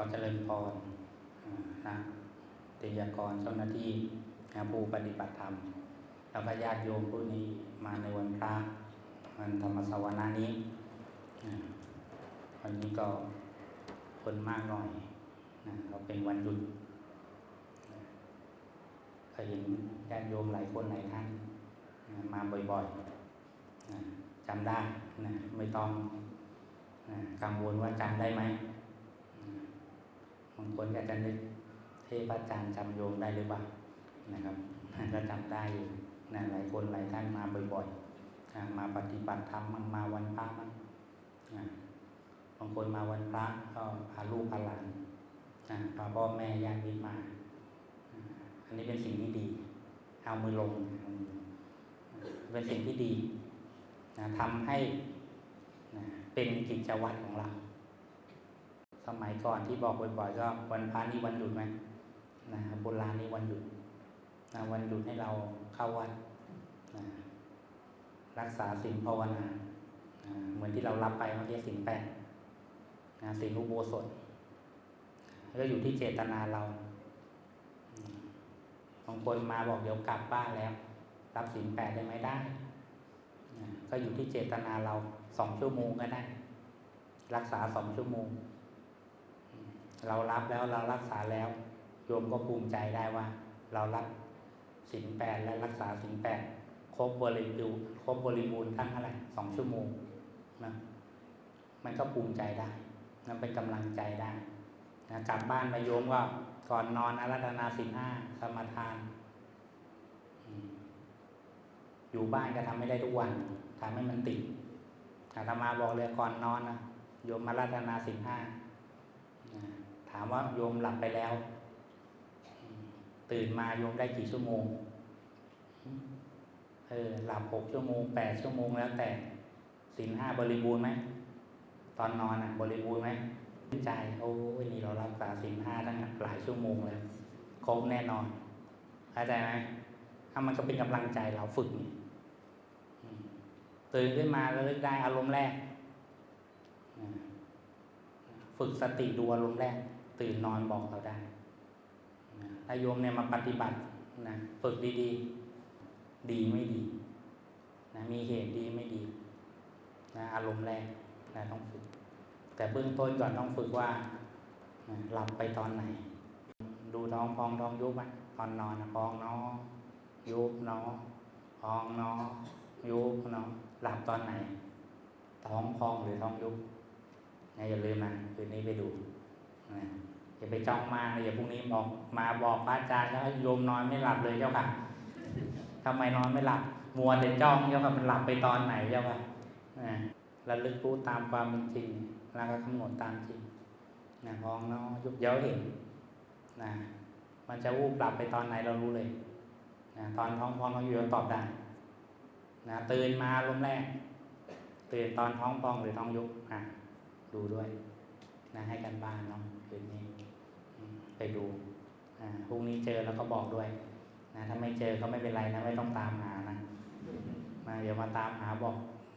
อเจริญพรนะติยากรเจ้าหน้าที่นะผู้ปฏิบัติธรรม แล้วก็ญาติโยมผู้นี้มาในวันพระวันธรรมสวนานี้วันนี้ก็คนมากหน่อยนะเราเป็นวันหยุดนะก็เห็นญาติโยมหลายคนหลายท่านนะมาบ่อยๆนะจำได้นะไม่ต้องกังวลว่าจำได้ไหม บางคนก็จะนึกเทพอาจารย์จำโยมได้หรือเปล่านะครับก็จำได้นะหลายคนหลายท่านมาบ่อยๆมาปฏิบัติธรรมมั่งมาวันพระมั่งบางคนมาวันพระก็พาลูกพาหลานพาพ่อแม่ญาติมิตรมา อันนี้เป็นสิ่งที่ดี เอามือลงเอาเป็นสิ่งที่ดีนะทำให้นะเป็นกิจวัตรของเรา สมัยก่อนที่บอกบ่อยๆก็วันพระนี่วันหยุดไหมนะโบราณนี่วันหยุดนะวันหยุดให้เราเข้าวัดนะรักษาศีลภาวนานะเหมือนที่เรารับไปเมื่อกี้ศีลแปดนะศีลอุโบสถก็อยู่ที่เจตนาเราบางคนมาบอกเดี๋ยวกลับบ้านแล้ว รับศีลแปดได้ไหมได้นะก็อยู่ที่เจตนาเราสองชั่วโมงก็ได้ รักษาสองชั่วโมง เรารับแล้วเรารักษาแล้วโยมก็ภูมิใจได้ว่า เรารับสินแปดและรักษาสินแปดครบบริบูรณ์ครบบริบูรณ์ทั้งอะไรสองชั่วโมงนะมันก็ภูมิใจได้นั่นเป็นกำลังใจได้นะกลับบ้านไปโยมก็ก่อนนอนอารัธนาสินห้าสมาทาน อยู่บ้านก็ทำไม่ได้ทุกวันทำให้มันติดอาตมาบอกเลยก่อนนอนนะโยมมารัตนาสินห้าามว่าโยมหลับไปแล้ว ตื่นมาโยมได้กี่ชั่วโมง เออหลับหกชั่วโมงแปดชั่วโมงแล้วแต่สินห้าบริบูรณ์ไหมตอนนอนอะ บริบูรณ์ไหมใจโอ้ยนี่เรารักษาสินห้าตั้งหลายชั่วโมงแล้วครบแน่นอนเข้าใจไหมถ้ามันก็เป็นกำลังใจเราฝึกตื่นขึ้นมาแล้วลึกได้อารมณ์แรก ฝึกสติดูอารมณ์แรก ตื่นนอนบอกเราได้นะถ้าโยมเนี่ยมาปฏิบัตินะฝึกดีๆ ดีไม่ดีนะมีเหตุดีไม่ดีนะอารมณ์แรกนะต้องฝึก แต่เบื้องต้นก่อนต้องฝึกว่านะหลับไปตอนไหน ดูท้องพองท้องยุบอะตอนนอนนะพองเนาะยุบเนาะพองเนาะยุบเนาะหลับตอนไหน ท้องพองหรือท้องยุบนะอย่าลืมนะคืนนี้ไปดูนะ อย่าไปจ้องมาอย่าพรุ่งนี้บอกมาบอกพระอาจารย์แล้วโยมนอนไม่หลับเลยเจ้าค่ะทำไมนอนไม่หลับ มัวแต่จ้องเจ้าค่ะมันหลับไปตอนไหนเจ้าค่ะนะระลึกรู้ตามความเป็นจริง แล้วก็กำหนดตามจริงนะพองเนาะยุบเย้าเห็นนะมันจะวูบหลับไปตอนไหนเรารู้เลยนะตอนท้องพองเราอยู่เราตอบได้นะตื่นมาลมแรกตื่นตอนท้องพองหรือท้องยุบอะดูด้วยนะให้กันบ้านเนาะคืนนี้ ไปดูอ่าพรุ่งนี้เจอแล้วก็บอกด้วยนะถ้าไม่เจอก็ไม่เป็นไรนะไม่ต้องตามหานะมาเดี๋ยวมาตามหาบอก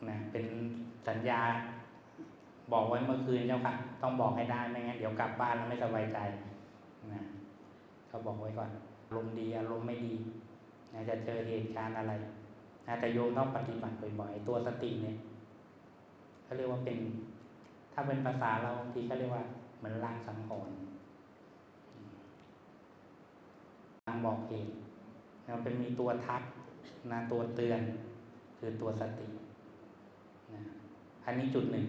นะเป็นสัญญาบอกไว้เมื่อคืนเจ้าค่ะ ต้องบอกให้ได้ไม่งั้นเดี๋ยวกลับบ้านแล้วไม่สบายใจนะเขาบอกไว้ก่อนอารมณ์ดีอารมณ์ไม่ดีนะจะเจอเหตุการณ์อะไรนะแต่โยมต้องปฏิบัติบ่อยๆตัวสติเนี่ยเขาเรียกว่าเป็น ถ้าเป็นภาษาเราบางทีก็เรียกว่าเหมือนลางสังหรณ์ลางบอกเหตุเราเป็นมีตัวทักนะตัวเตือน คือตัวสตินะอันนี้จุดหนึ่ง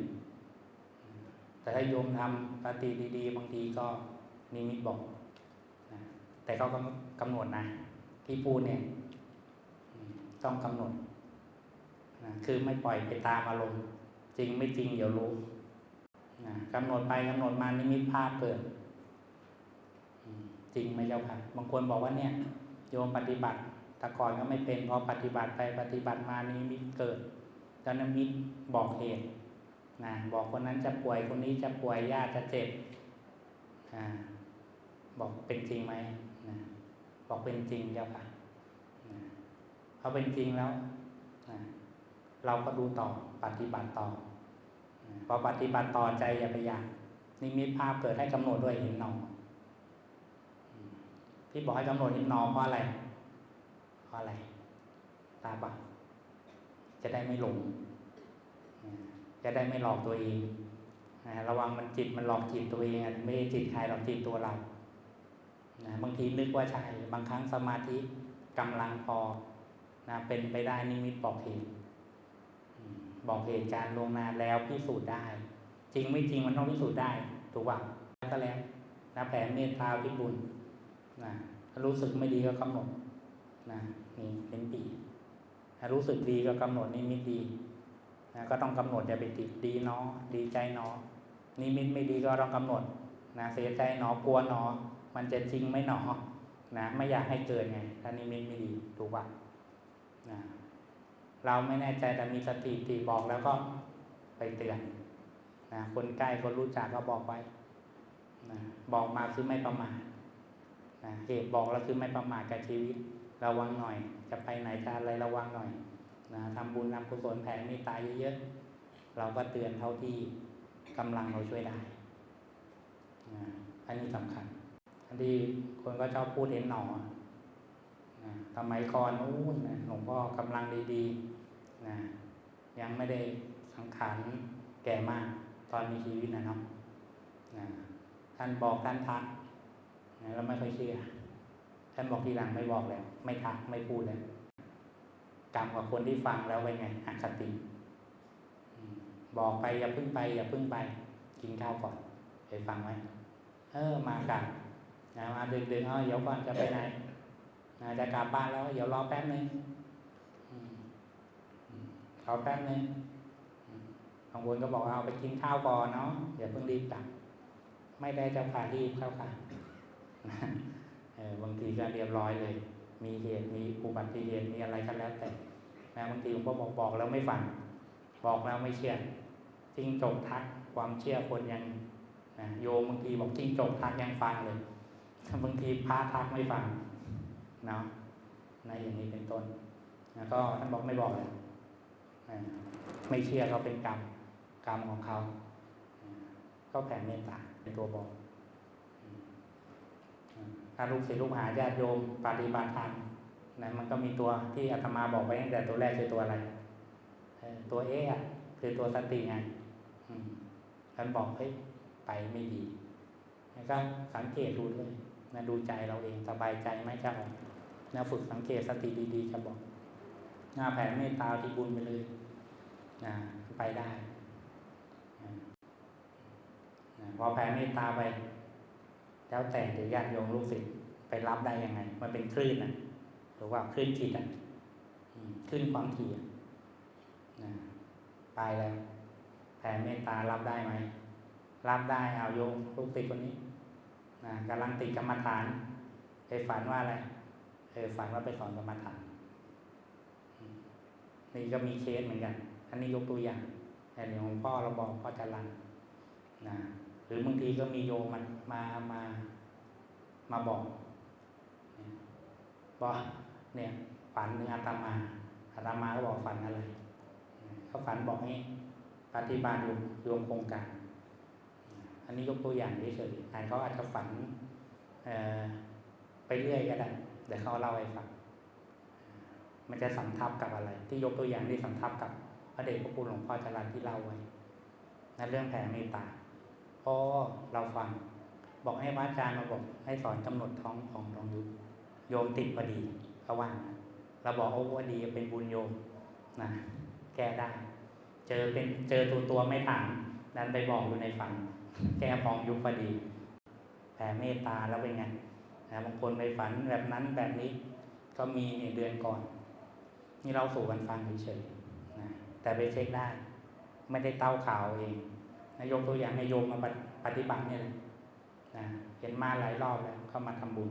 แต่ถ้าโยมทำปฏิดีๆ บางทีก็นิมิตบอกนะแต่ก็กำหนดนะ ที่พูดเนี่ย ต้องกำหนดนะคือไม่ปล่อยไปตามอารมณ์ จริงไม่จริงเดี๋ยวรู้นะกำหนดไปกำหนดมานิมิตภาพเกิด จริงไหมเจ้าค่ะบางคนบอกว่าเนี่ย โยมปฏิบัติแต่ก่อนก็ไม่เป็นพอปฏิบัติไปปฏิบัติมานิมิตเกิดแล้วนิมิตบอกเหตุนะบอกคนนั้นจะป่วยคนนี้จะป่วยญาติจะเจ็บอ่าบอกเป็นจริงไหมนะบอกเป็นจริงเจ้าค่ะพอเป็นจริงแล้วนะเราก็ดูต่อปฏิบัติต่อพอปฏิบัติต่อใจอย่าไปอยากนิมิตภาพเกิดให้กำหนดด้วยเห็นหนอ ที่บอกให้กำหนดเห็นหนอเพราะอะไร เพราะอะไร ตาบักจะได้ไม่หลง จะได้ไม่หลอกตัวเองนะระวังมันจิตมันหลอกจิตตัวเองอะไม่จิตใครหรอกจิตตัวเรานะบางทีนึกว่าใช่บางครั้งสมาธิกำลังพอนะเป็นไปได้นิมิตบอกเหตุบอกเหตุการณ์ลวงนาแล้วพิสูจน์ได้ จริงไม่จริงมันต้องพิสูจน์ได้ ถูกป่ะแล้วก็แล้วนะแผ่เมตตาพิบุญ นะถ้ารู้สึกไม่ดีก็กำหนดนะนี่เป็นปีถ้ารู้สึกดีก็กำหนดนิมิตดีนะก็ต้องกำหนดอย่าไปติดดีเนาะดีใจเนาะนิมิตไม่ดีก็ต้องกำหนดนะเสียใจเนาะกลัวเนาะมันจะจริงไหมเนาะนะไม่อยากให้เกิดไงถ้านิมิตไม่ดีถูกป่ะนะเราไม่แน่ใจแต่มีสติตีบอกแล้วก็ไปเตือนนะคนใกล้คนรู้จักก็บอกไว้นะบอกมาคือไม่ประมาท นะเหตุบอกแล้วคือไม่ประมาทกับชีวิต ระวังหน่อย จะไปไหนจะอะไรระวังหน่อยนะทำบุญทำกุศลแผ่เมตตายเยอะๆเราก็เตือนเท่าที่กำลังเราช่วยได้นะอันนี้สำคัญอันที่คนก็ชอบพูดเห็นหนอนะสมัยก่อนนู้นนะหลวงพ่อกำลังดีๆนะยังไม่ได้สังขารแก่มาก ตอนมีชีวิตนะเนาะนะท่านบอกท่านทัก เราไม่ค่อยเชื่อ ท่านบอกทีหลังไม่บอกแล้วไม่ทักไม่พูดแล้วกรรมกับคนที่ฟังแล้วเป็นไงอคติบอกไปอย่าพึ่งไป อย่าพึ่งไป กินข้าวก่อนเคยฟังไหมเออมากันนะมาดึกๆเออเดี๋ยวก่อนจะไปไหนนะจะกลับบ้านแล้ว เดี๋ยวรอแป๊บนึงรอแป๊บนึงบางคนก็บอกเอาไปกินข้าวก่อนเนาะอย่าเพิ่งรีบกลับไม่ได้เจ้ารีบเข้าค่ะ บางทีก็เรียบร้อยเลย มีเหตุมีอุบัติเหตุมีอะไรก็แล้วแต่นะบางทีผมก็บอกบอกแล้วไม่ฟังบอกแล้วไม่เชื่อจริงจกทักความเชื่อคนยังนะโยมบางทีบอกจริงจกทักยังฟังเลยบางทีพระทักไม่ฟังเนาะในอย่างนี้เป็นต้นแล้วก็ท่านบอกไม่บอกเลยไม่เชื่อเขาเป็นกรรมกรรมของเขา ก็แผ่เมตตาเป็นตัวบอก ถ้าลูกศิษย์ลูกหาญาติโยมปฏิบัติธรรมนะมันก็มีตัวที่อาตมาบอกไว้ตั้งแต่ตัวแรกคือตัวอะไรตัวเอะคือตัวสติไงอืมท่านบอกเฮ้ยไปไม่ดีแล้วก็สังเกตดูด้วยนะดูใจเราเองสบายใจไหมจะออกนะฝึกสังเกตสติดีๆจะบอกหน้าแผ่เมตตาที่บุญไปเลยนะไปได้นะพอแผ่เมตตาไป แล้วแต่เดี๋ยวญาติโยมลูกศิษย์ไปรับได้ยังไง มันเป็นคลื่นนะหรือว่าคลื่นจิตอะคลื่นความถี่อะนะไปแล้วแผ่เมตตารับได้ไหมรับได้เอาโยมลูกศิษย์คนนี้นะกำลังติดกรรมฐานไปฝันว่าอะไรเออฝันว่าไปสอนกรรมฐานอืมนี่ก็มีเคสเหมือนกัน อันนี้ยกตัวอย่างแต่หลวงพ่อเราบอกพ่อจรันนะ รือบางทีก็มีโยมมันมามามาบอกบอกเนี่ยฝันถึงอาตมาอาตมาก็บอกฝันอะไรเขาฝันบอกนี่ปฏิบัติอยู่รวมโครงการอันนี้ยกตัวอย่างเฉยๆเขาอาจจะฝันไปเรื่อยก็ได้เดี๋ยวเขาเล่าให้ฟังมันจะสัมทับกับอะไร ที่ยกตัวอย่างที่สัมทับกับพระเดชพระคุณหลวงพ่อจรันที่เล่าไว้นั่นเรื่องแผ่เมตตา พอเราฟัง บอกให้พระอาจารย์มาบอกให้สอนกำหนดท้องของท้องยุบโยมติดพอดีเขาว่าเราบอกโอ้วดีเป็นบุญโยมนะแก้ได้ เจอเป็นเจอตัวตัวไม่ถามดันไปบอกอยู่ในฝัน แก้พองยุบพอดีแผ่เมตตาแล้วเป็นไงนะบางคนไปฝันแบบนั้นแบบนี้ก็มีเนี่ยเดือนก่อน นี่เราสู่กันฟังเฉยๆนะแต่ไปเช็คได้ ไม่ได้เต้าข่าวเอง นายกตัวอย่างนายโยมมาปฏิบัติเนี่ยนะเห็นมาหลายรอบแล้วเข้ามาทำบุญ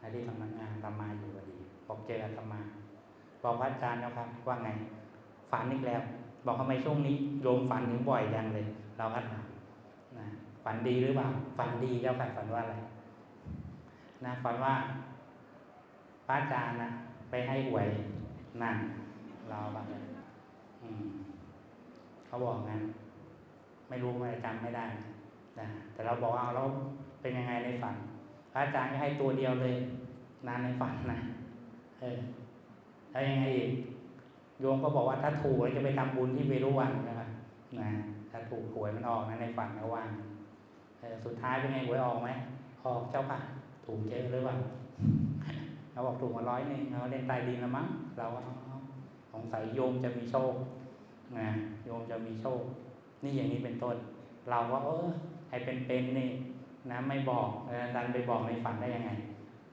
นะที่สำงานตมาอยู่พอดีบอกเจออาตมา บอกพระอาจารย์นะครับ ว่าไง ฝันอีกแล้ว บอกทำไมช่วงนี้ โยมฝันถึงบ่อยจังเลย เราก็ถามนะฝันดีหรือเปล่า ฝันดีเจ้าค่ะฝันว่าอะไรนะฝันว่าพระอาจารย์นะไปให้หวยนั่นเราแบบอืมเขาบอกงั้น ไม่รู้ไม่จำไม่ได้นะแต่เราบอกว่าเอาเราเป็นยังไงในฝันพระอาจารย์ก็ให้ตัวเดียวเลย นานในฝันนะเออแล้วยังไงอีกโยมก็บอกว่าถ้าถูกจะไปทำบุญที่เวรุวันนะครับนะถ้าถูกหวยมันออกนะในฝันระว่างเออสุดท้ายเป็นไงหวยออกไหมออกเจ้าค่ะถูกเยอะหรือเปล่าเราบอกถูกมาร้อยหนึ่งเราเล่นใต้ดินละมั้งเราว่าสงสัยโยมจะมีโชคนะโยมจะมีโชค นี่อย่างนี้เป็นต้น เราก็เออให้เป็นๆนี่นะไม่บอกดันไปบอกในฝันได้ยังไง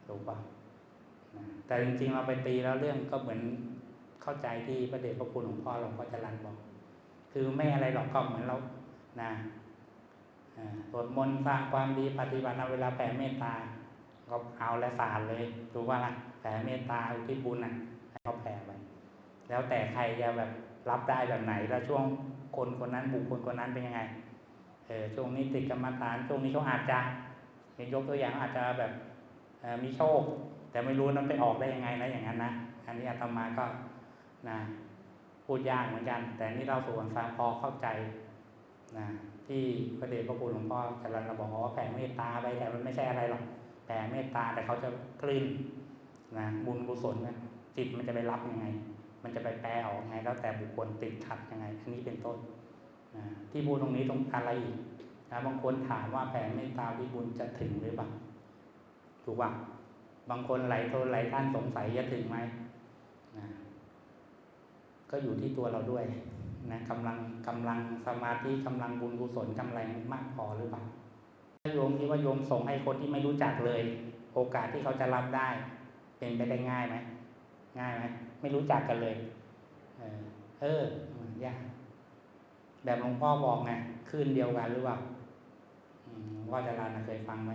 ถูกปะนะแต่จริงๆเราไปตีแล้วเรื่องก็เหมือนเข้าใจที่พระเดชพระคุณหลวงพ่อหลวงพ่อจรันบอก คือไม่อะไรหรอกก็เหมือนเรานะอ่าสวดมนต์สร้างความดีปฏิบัติเอาเวลาแผ่เมตตาก็เอาและสารเลยถูกว่าล่ะแผ่เมตตาอุทิศบุญนะให้เขาแผ่ไปแล้วแต่ใครจะแบบรับได้แบบไหนแล้วช่วง คนคนนั้นบุคคลคนนั้นเป็นยังไงเออช่วงนี้ติดกรรมฐานช่วงนี้เขาอาจจะเห็นยกตัวอย่างอาจจะแบบมีโชค แต่ไม่รู้นั้นไปออกได้ยังไงนะอย่างนั้นนะอันนี้อาตมาก็นะพูดยากเหมือนกัน แต่นี่เราส่วนฟังพอเข้าใจนะที่พระเดชพระคุณหลวงพ่อจรันเราบอกว่าแผ่เมตตาไปแต่มันไม่ใช่อะไรหรอกแผ่เมตตาแต่เขาจะกลืนนะบุญกุศลนะจิตมันจะไปรับยังไง มันจะไปแปลออกไงแล้วแต่บุคคลติดขัดยังไงอันนี้เป็นต้นนะที่พูดตรงนี้ตรงอะไรอีกนะบางคนถามว่าแผ่เมตตาที่บุญจะถึงหรือเปล่าถูกป่ะบางคนหลายคนหลายท่านสงสัยจะถึงไหมนะก็อยู่ที่ตัวเราด้วยนะกำลังกำลังสมาธิกำลังบุญกุศลกำลังมากพอหรือเปล่าถ้าโยมคิดว่าโยมส่งให้คนที่ไม่รู้จักเลย โอกาสที่เขาจะรับได้ เป็นไปได้ง่ายไหมง่ายไหม ไม่รู้จักกันเลยเออเออยากแบบหลวงพ่อบอกไงคืนเดียวกันหรือเปล่าหลวงพ่อจารานะเคยฟังไหม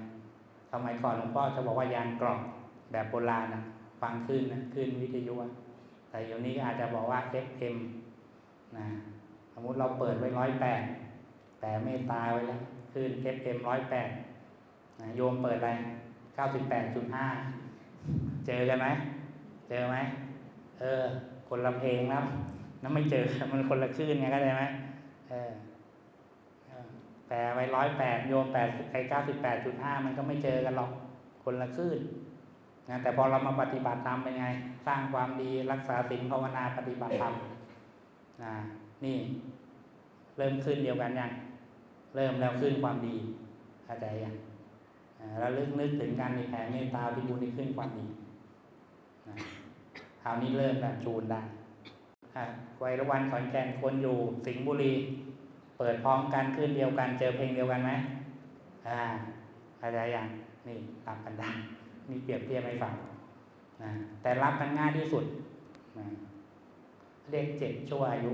สมัยก่อนหลวงพ่อจะบอกว่ายานกรอบแบบโบราณนะฟังคลื่นนะคลื่นวิทยุแต่เดี๋ยวนี้อาจจะบอกว่า FM นะสมมติเราเปิดไว้ร้อยแปดแต่เมตตาไว้แล้วคลื่น FM ร้อยแปดนะโยมเปิดอะไรเก้าสิบแปดจุดห้าเจอกันไหมเจอไหม เออ คนละเพลงแล้วนั้นไม่เจอ มันคนละคลื่นไงเข้าใจไหมเออแปลไว้ร้อยแปดโยมแปดไอ้เก้าสิบแปดจุดห้ามันก็ไม่เจอกันหรอก คนละคลื่นนะแต่พอเรามาปฏิบัติธรรมเป็นไง สร้างความดีรักษาศีลภาวนาปฏิบัติธรรมนะนี่ เริ่มขึ้นเดียวกันยังเริ่มแล้วขึ้นความดีเข้าใจยังอ่าแล้วลึกนึกถึงการมีแผ่เมตตาที่บุญที่ขึ้นความดีนะ ราวนี้เริ่มแบบจูนได้อะไวรวันขอนแก่นคนอยู่สิงห์บุรี เปิดพร้อมกันขึ้นเดียวกัน เจอเพลงเดียวกันไหมอ่าเข้าใจยังนี่ตามกันได้มีเปรียบเทียบให้ฟังนะแต่รับกันง่ายที่สุดนะเลขเจ็ดชั่วอายุ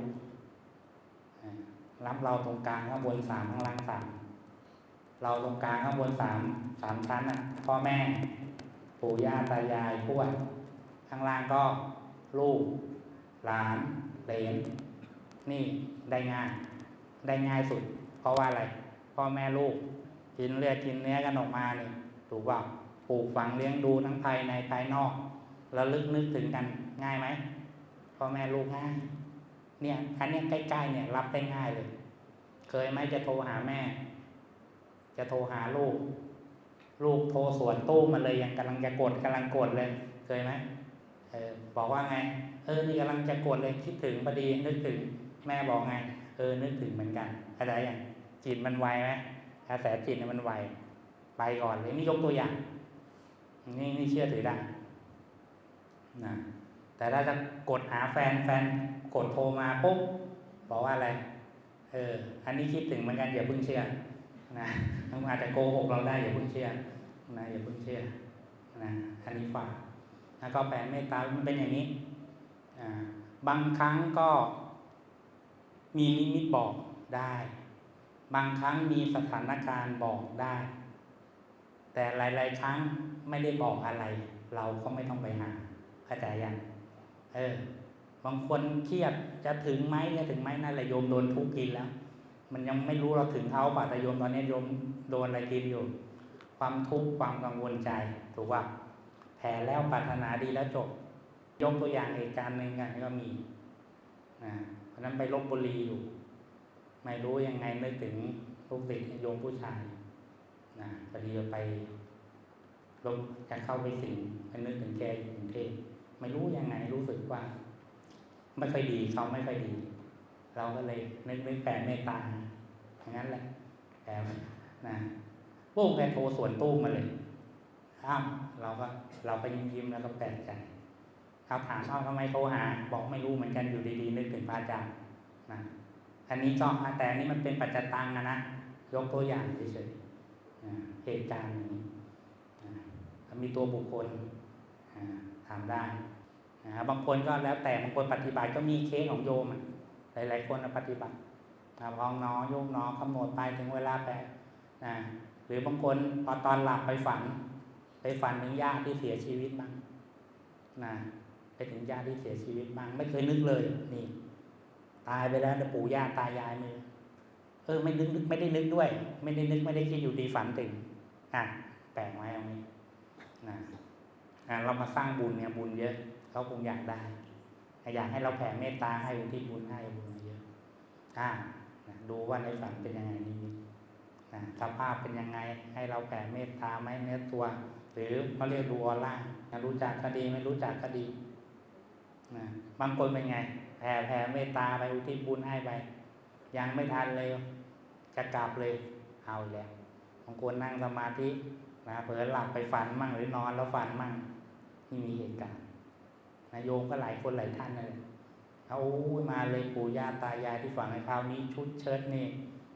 รับเราตรงกลางข้างบนสามข้างล่างสามเราตรงกลางข้างบนสามสามชั้นน่ะพ่อแม่ ปู่ย่าตายายทวด ข้างล่างก็ลูก หลานเหลนนี่ได้ง่ายได้ง่ายสุด เพราะว่าอะไรพ่อแม่ลูก กินเลือดกินเนื้อกันออกมานี่ถูกป่าปลูกฝังเลี้ยงดูทั้งภายในภายนอกแล้วลึกนึกถึงกันง่ายไหมพ่อแม่ลูกง่าย เนี่ยอันเนี้ยใกล้ๆเนี่ย รับได้ง่ายเลย เคยไหมจะโทรหาแม่ จะโทรหาลูก ลูกโทรสวนตู้มาเลยยังกำลังจะกดกำลังกดเลย เคยไหม บอกว่าไง เออนี่กำลังจะกดเลยคิดถึงพอดีนึกถึงแม่บอกไง เออนึกถึงเหมือนกันอะไรอย่างจิตมันไวไหมกระแสจิตเนี่ยมันไวไปก่อนเลยนี่ยกตัวอย่าง นี่นี่เชื่อถือได้นะแต่ถ้าจะกดหาแฟนแฟนกดโทรมาปุ๊บบอกว่าอะไร เออ อันนี้คิดถึงเหมือนกันอย่าเพิ่งเชื่อนะอาจจะโกหกเราได้อย่าเพิ่งเชื่อนะอย่าเพิ่งเชื่อนะอันนี้ฝาก แล้วก็แผ่เมตตามันเป็นอย่างนี้ บางครั้งก็มีนิมิตบอกได้ บางครั้งมีสถานการณ์บอกได้ แต่หลาย ๆ ครั้งไม่ได้บอกอะไร เราก็ไม่ต้องไปหาเข้าใจยังเออบางคนเครียดจะถึงไหมจะถึงไหมนั่นแหละโยมโดนทุกข์กินแล้ว มันยังไม่รู้เราถึงเขาป่ะแต่โยมตอนนี้โยมโดนอะไรกินอยู่ ความทุกข์ความกังวลใจถูกป่ะ แผ่แล้วปรารถนาดีแล้วจบ ยกตัวอย่างเหตุการณ์หนึ่งกันก็มีนะเพราะนั้นไปลบบุรีอยู่ ไม่รู้ยังไงนึกถึงลูกศิษย์โยมผู้ชายนะพอดีไปลงจะเข้าไปสิงไปนึกถึงแกอยู่กรุงเทพไม่รู้ยังไงรู้สึกว่า ไม่ค่อยดีเขาไม่ค่อยดี เราก็เลยนึกนึกแผ่เมตตาอย่างนั้นแหละแผ่นะโป้งแกโทรสวนตู้มาเลย อ้าวเราก็เราก็ยิ้มยิ้มๆแล้วก็แปลกใจเขาถามเอ้าทำไมโทรหา บอกไม่รู้เหมือนกันอยู่ดีๆนึกถึงพระอาจารย์นะอันนี้ก็แต่อันนี้มันเป็นปัจจตังนะนะยกตัวอย่างเฉยๆเหตุการณ์นี้มีตัวบุคคลอ่าทำได้บางคนก็แล้วแต่บางคนปฏิบัติก็มีเคสของโยมหลายๆคนปฏิบัตินะพองน้อโยกน้อกำหนดไปถึงเวลาแปลหรือบางคนพอตอนหลับไปฝัน ไปฝันถึงญาติที่เสียชีวิตบ้างนะไปถึงญาติที่เสียชีวิตบ้างไม่เคยนึกเลย นี่ ตายไปแล้วแต่ปู่ย่าตายายมือเออ ไม่นึกไม่ได้นึกด้วย ไม่ได้นึกไม่ได้คิดอยู่ดีฝันถึงอะแปลกไหมตรงนี้นะอะเรามาสร้างบุญเนี่ยบุญเยอะเขาคงอยากได้อยากให้เราแผ่เมตตาให้อุทิศบุญให้บุญมาเยอะอ่านะดูว่าในฝันเป็นยังไงนี่นะสภาพเป็นยังไง ให้เราแผ่เมตตาไหมเนื้อตัว หรือเขาเรียกดูออร่ารู้จักก็ดีไม่รู้จักก็ดีนะบางคนเป็นไง แผ่แผ่เมตตาไปอุทิศบุญให้ไป ยังไม่ทันเลยจะกลับเลยเอาแล้วบางคนนั่งสมาธินะเผลอหลับไปฝันมั่งหรือนอนแล้วฝันมั่งนี่มีเหตุการณ์นายโยมก็หลายคนหลายท่านนั่นแหละเอามาเลยปู่ย่าตายายที่ฝังในคราวนี้ชุดเชิ้ตนี่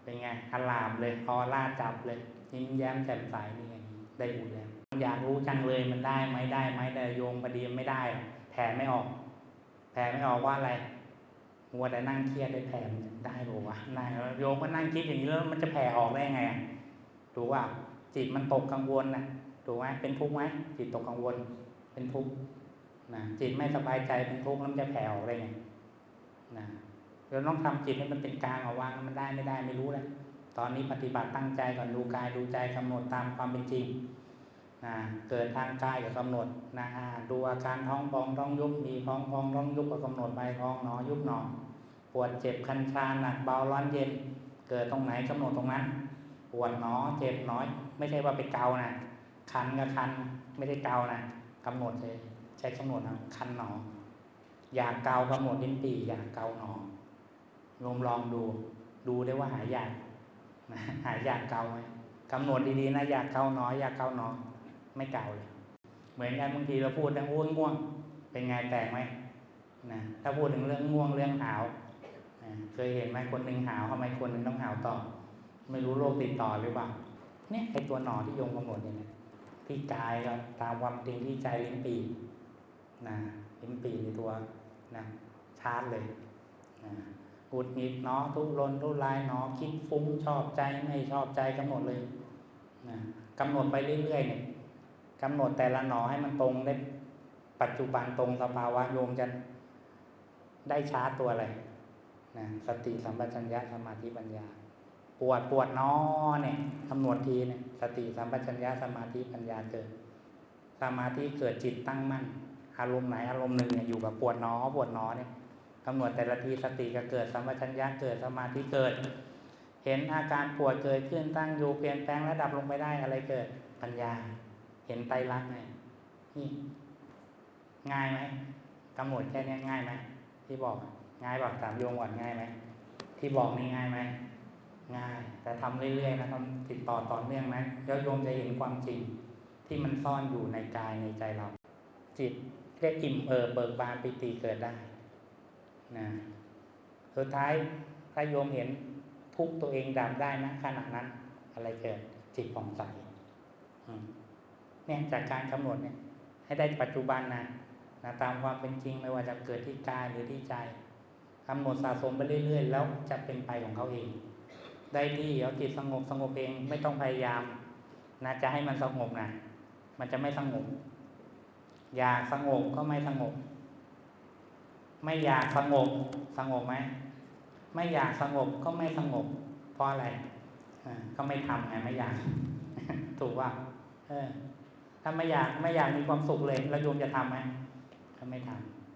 เป็นไงอลามเลยออร่าจับเลยยิ้มแย้มแจ่มใสนี่ไงได้บุญแล้ว อยากรู้จังเลยมันได้ไหมได้ไหมแต่โยมพอดีไม่ได้แผ่ไม่ออก แผ่ไม่ออกว่าอะไรมัวแต่นั่งเครียดได้แผ่ได้บอกว่าได้โยมก็นั่งคิดอย่างนี้แล้วมันจะแผ่ออกได้ไงถูกว่าจิตมันตกกังวลนะถูกไหมเป็นทุกข์ไหมจิตตกกังวล เป็นทุกข์นะจิตไม่สบายใจเป็นทุกข์แล้วมันจะแผ่ออกได้ไงนะเราต้องทำจิตให้มันเป็นกลางเอาวางมันได้ไม่ได้ไม่รู้แล้วตอนนี้ปฏิบัติตั้งใจก่อนดูกายดูใจกำหนดตามความเป็นจริง นะเกิดทางกายกับกำหนดนะอ่าดูอาการท้องพองท้องยุบมีท้องพองท้องยุบก็กำหนดไปท้องหนอยุบหนอปวดเจ็บคันชาหนักเบาร้อนเย็น เกิดตรงไหนกำหนดตรงนั้น ปวดหนอเจ็บน้อย ไม่ใช่ว่าไปเกานะคันกับคันไม่ได้เกานะกำหนดเลยใช้กำหนดนะคันหนออยากเกากำหนดลิ้นปีอยากเกาหนอโยมลองดู ดูได้ว่าหายอยากหายอยากเกาไหมกำหนดดีๆนะอยากเกาหนออยากเกาหนอ ไม่เก่าเลย เหมือนกันบางทีเราพูดเรื่องอ้วนง่วง เป็นไงแตกไหมนะถ้าพูดถึงเรื่องง่วงเรื่องหาวนะเคยเห็นไหมคนหนึ่งหาวทำไมคนหนึ่งต้องหาวต่อ ไม่รู้โรคติดต่อหรือเปล่าเนี่ยไอตัวหนอที่โยมกำหนดเนี่ยนะที่กายก็ตามความจริงที่ใจลิ้นปีนะลิ้นปีในตัวนะชาร์จเลยนะกุดหงิดเนาะทุรนทุรายเนาะคิดฟุ้งชอบใจไม่ชอบใจกำหนดเลยนะกำหนดไปเรื่อยๆเนี่ย กำหนดแต่ละหนอให้มันตรงได้ปัจจุบันตรงสภาวะโยมจะได้ชาร์จตัวอะไรนะสติสัมปชัญญะสมาธิปัญญา ปวดปวดนอเนี่ยกำหนดทีเนี่ยสติสัมปชัญญะสมาธิปัญญาเกิด สมาธิเกิดจิตตั้งมั่น อารมณ์ไหนอารมณ์หนึ่งเนี่ยอยู่กับปวดนอปวดนอเนี่ยกำหนดแต่ละทีสติก็เกิดสัมปชัญญะเกิดสมาธิเกิด เห็นอาการปวดเกิดขึ้นตั้งอยู่เปลี่ยนแปลงระดับลงไปได้อะไรเกิดปัญญา เห็นไตรลักษณ์ไงนี่ง่ายไหมกำหนดแค่เนี้ยง่ายไหมที่บอกง่ายบอกสามโยงก่อนง่ายไหมที่บอกนี่ง่ายไหมง่าย แต่ทำเรื่อยๆนะทำติดต่อต่อเนื่องนะแล้วโยมจะเห็นความจริงที่มันซ่อนอยู่ในกายในใจเรา จิตเรียกอิ่มเอิบเบิกบานปิติเกิดได้นะสุดท้ายถ้าโยมเห็นทุกตัวเองดับได้นะขณะนั้น อะไรเกิดจิตผ่องใสอืม เนี่ยจากการกำหนดเนี่ยให้ได้ปัจจุบันนะนะตามความเป็นจริงไม่ว่าจะเกิดที่กายหรือที่ใจกำหนดสะสมไปเรื่อย ๆ แล้วจะเป็นไปของเขาเอง ได้ที่เอาจิตสงบสงบเองไม่ต้องพยายามนะจะให้มันสงบนะมันจะไม่สงบ อยากสงบก็ไม่สงบ ไม่อยากสงบสงบไหมไม่อยากสงบก็ไม่สงบเพราะอะไรอ่าก็ไม่ทำไงไม่อยาก ถูกว่าเออ ถ้าไม่อยากไม่อยากมีความสุขเลยแล้วโยมจะทำไหมก็ไม่ท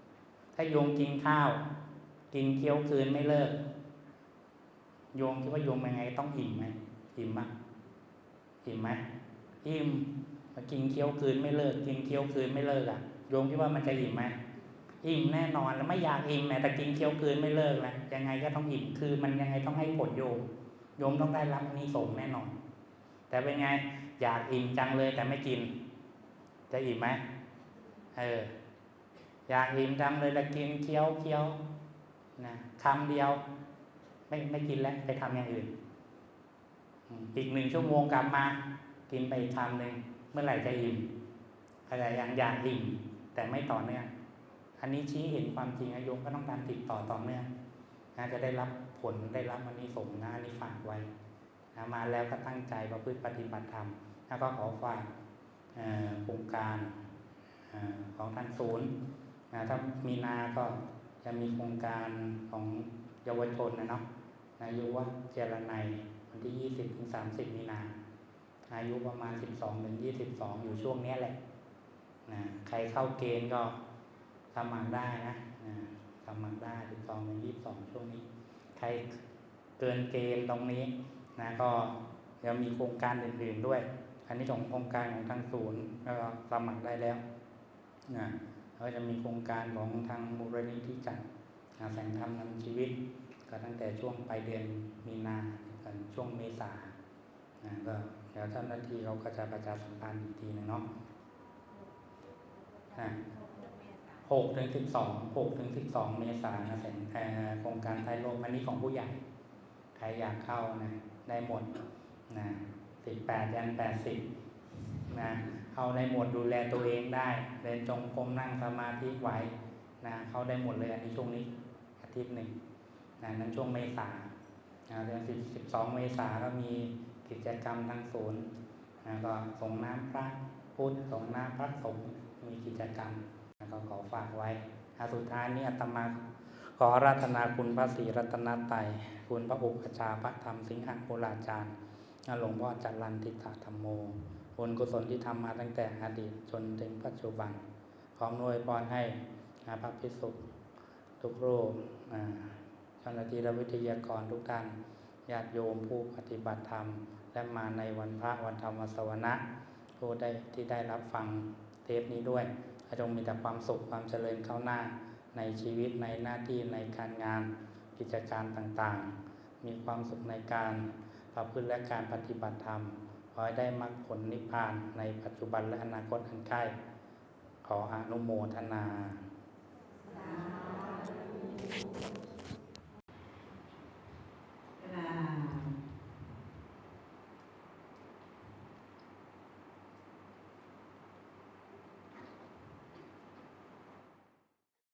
ำถ้าโยมกินข้าว กินเคี้ยวคืนไม่เลิก โยมคิดว่าโยมยังไงต้องอิ่มไหมอิ่มปะอิ่มไหมอิ่มมากินเคี้ยวคืนไม่เลิก กินเคี้ยวคืนไม่เลิกอะโยมคิดว่ามันจะอิ่มไหมอิ่มแน่นอนแล้วไม่อยากอิ่มแม้แต่กินเคี้ยวคืนไม่เลิกนะยังไงก็ต้องอิ่มคือมันยังไงต้องให้ผลโยมโยมต้องได้รับนิสงส์แน่นอน แต่เป็นไงอยากอิ่มจังเลยแต่ไม่กิน จะอิ่มไหมเอออยากอิ่มจังเลยแต่กินเคี้ยวเคี้ยวนะคำเดียว ไม่ไม่กินแล้วไปทำอย่างอื่นอีกหนึ่งชั่วโมงกลับมา กินไปคำหนึ่งเมื่อไหร่จะอิ่มอะไรอย่างอยากอิ่มแต่ไม่ต่อเนื่องอันนี้ชี้เห็นความจริงนะโยมก็ต้องการติดต่อต่อเนื่องนะจะได้รับผลได้รับอันนี้สงส์นะอันนี้ฝากไว้นะมาแล้วก็ตั้งใจประพฤติปฏิบัติธรรมแล้วก็ขอฝาก โครงการอของทางศูนย์นะถ้ามีนาก็จะมีโครงการของเยาวชนนะเนาะนายุวัฒน์เจรนัยวันที่20ถึง30มีนา อายุประมาณ12ถึง22องอยู่ช่วงนี้แหละนะใครเข้าเกณฑ์ก็สมัครได้นะนะสมัครได้12ถึง22ช่วงนี้ ใครเกินเกณฑ์ตรงนี้นะก็ยังมีโครงการอื่นๆด้วย อันนี้ของโครงการของทางศูนย์ก็สมัครได้แล้วนะก็จะมีโครงการของทางมูลนิธิจัดแสงธรรมนำชีวิต ก็ตั้งแต่ช่วงปลายเดือนมีนาถึงช่วงเมษานะก็เดี๋ยวเจ้าหน้าที่เขาก็จะประชาสัมพันธ์อีกทีหนึงเนาะอะหกถึงสิบสองหกถึงสิบสองเมษานะแสงเอ่อโครงการไทยโลกอันนี้ของผู้ใหญ่ใครอยากเข้านะได้หมดนะ สิบแปดยันแปดสิบนะเขาได้หมดดูแลตัวเองได้เดินจงกรมนั่งสมาธิไหวนะเขาได้หมดเลยอันนี้ช่วงนี้อาทิตย์หนึ่งนะนั้นช่วงเมษานะเดือนสิบสิบสองเมษาก็มีกิจกรรมทางศูนย์นะก็ส่งน้ำพระพุทธส่งน้ำพระสงฆ์มีกิจกรรมนะก็ขอฝากไว้สุดท้ายนี้อาตมาขอราธนาคุณพระศรีรัตนตรัยคุณพระอุปชฌาย์พระธรรมสิงหโบราจารย์ หลวงพ่อจัรันติตาธรรมโมบุญกุศลที่ทำมาตั้งแต่อดีตจนถึงปัจจุบันพร้อมด้วยพรให้พระพิสุทุกรูปเจ้าหน้าที่และวิทยากรทุกท่านญาติโยมผู้ปฏิบัติธรรม และมาในวันพระวันธรรมวันสวนะผู้ได้ที่ได้รับฟังเทปนี้ด้วยให้จงมีแต่ความสุขความเจริญเข้าหน้าในชีวิตในหน้าที่ในการงานกิจการต่างๆ มีความสุขในการ ประพฤติและการปฏิบัติธรรม ขอให้ได้มรรคผลนิพพานในปัจจุบันและอนาคตอันใกล้ขออนุโมทนา Yeah.